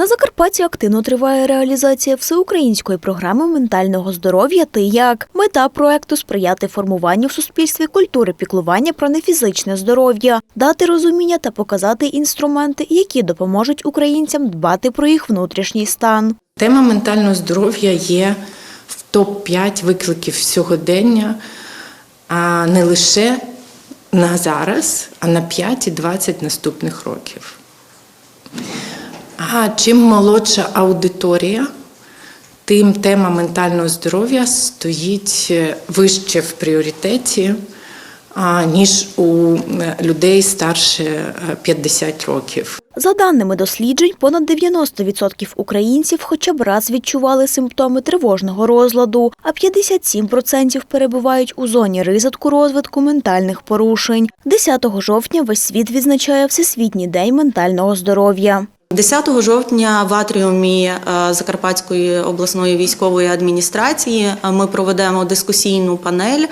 На Закарпатті активно триває реалізація всеукраїнської програми ментального здоров'я «Ти як». Мета проекту сприяти формуванню в суспільстві культури піклування про нефізичне здоров'я, дати розуміння та показати інструменти, які допоможуть українцям дбати про їх внутрішній стан. Тема ментального здоров'я є в топ-5 викликів сьогодення, а не лише на зараз, а на 5 і 20 наступних років. А чим молодша аудиторія, тим тема ментального здоров'я стоїть е, вище в пріоритеті, ніж у е, людей старше е, 50 років. За даними досліджень, понад 90% українців хоча б раз відчували симптоми тривожного розладу, а 57% перебувають у зоні ризику розвитку ментальних порушень. 10 жовтня весь світ відзначає Всесвітній день ментального здоров'я. 10 жовтня в атріумі е, Закарпатської обласної військової адміністрації е, ми проведемо дискусійну панель.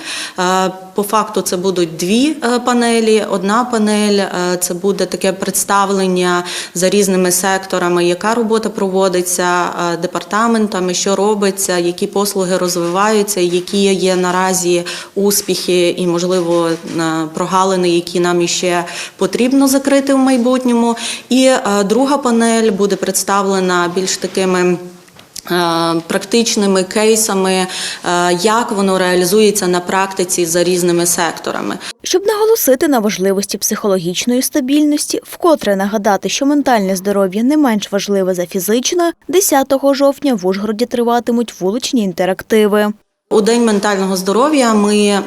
По факту це будуть дві е, панелі. Одна панель е, це буде таке представлення за різними секторами, яка робота проводиться е, департаментами, що робиться, які послуги розвиваються, які є наразі успіхи і, можливо, прогалини, які нам іще потрібно закрити в майбутньому. І друга панель буде представлена більш такими. Е, Практичними кейсами, е, як воно реалізується на практиці за різними секторами. Щоб наголосити на важливості психологічної стабільності, вкотре нагадати, що ментальне здоров'я не менш важливе за фізичне, 10 жовтня в Ужгороді триватимуть вуличні інтерактиви. У День ментального здоров'я ми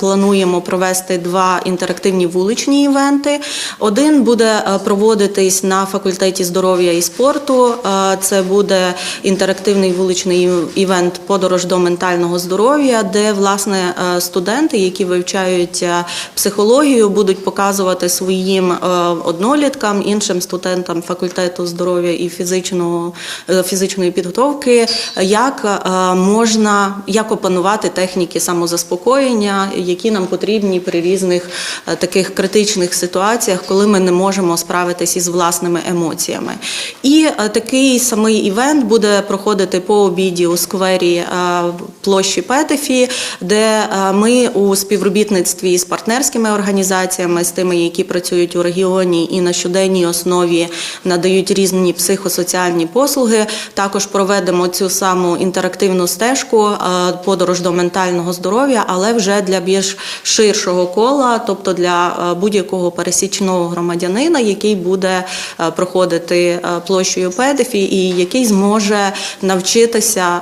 плануємо провести два інтерактивні вуличні івенти. Один буде е, проводитись на факультеті здоров'я і спорту. Е, Це буде інтерактивний вуличний івент Подорож до ментального здоров'я, де власне е, студенти, які вивчають е, психологію, будуть показувати своїм е, одноліткам, іншим студентам факультету здоров'я і е, фізичної підготовки, як е, можна як опанувати техніки самозаспокоєння, які нам потрібні при різних е, таких критичних ситуаціях, коли ми не можемо справитися із власними емоціями. І е, такий самий івент буде проходити по обіді у сквері е, площі Петефі, де ми у співробітництві з партнерськими організаціями, з тими, які працюють у регіоні і на щоденній основі надають різні психосоціальні послуги. Також проведемо цю саму інтерактивну стежку е, подорож до ментального здоров'я, але вже для більш ширшого кола, тобто для е, будь-якого пересічного громадянина, який буде е, проходити е, площею Педефі і який зможе навчитися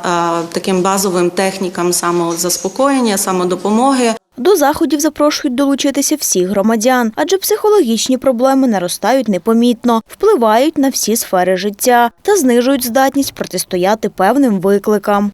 таким базовим технікам самозаспокоєння, самодопомоги. До заходів запрошують долучитися всіх громадян, адже психологічні проблеми наростають непомітно, впливають на всі сфери життя та знижують здатність протистояти певним викликам.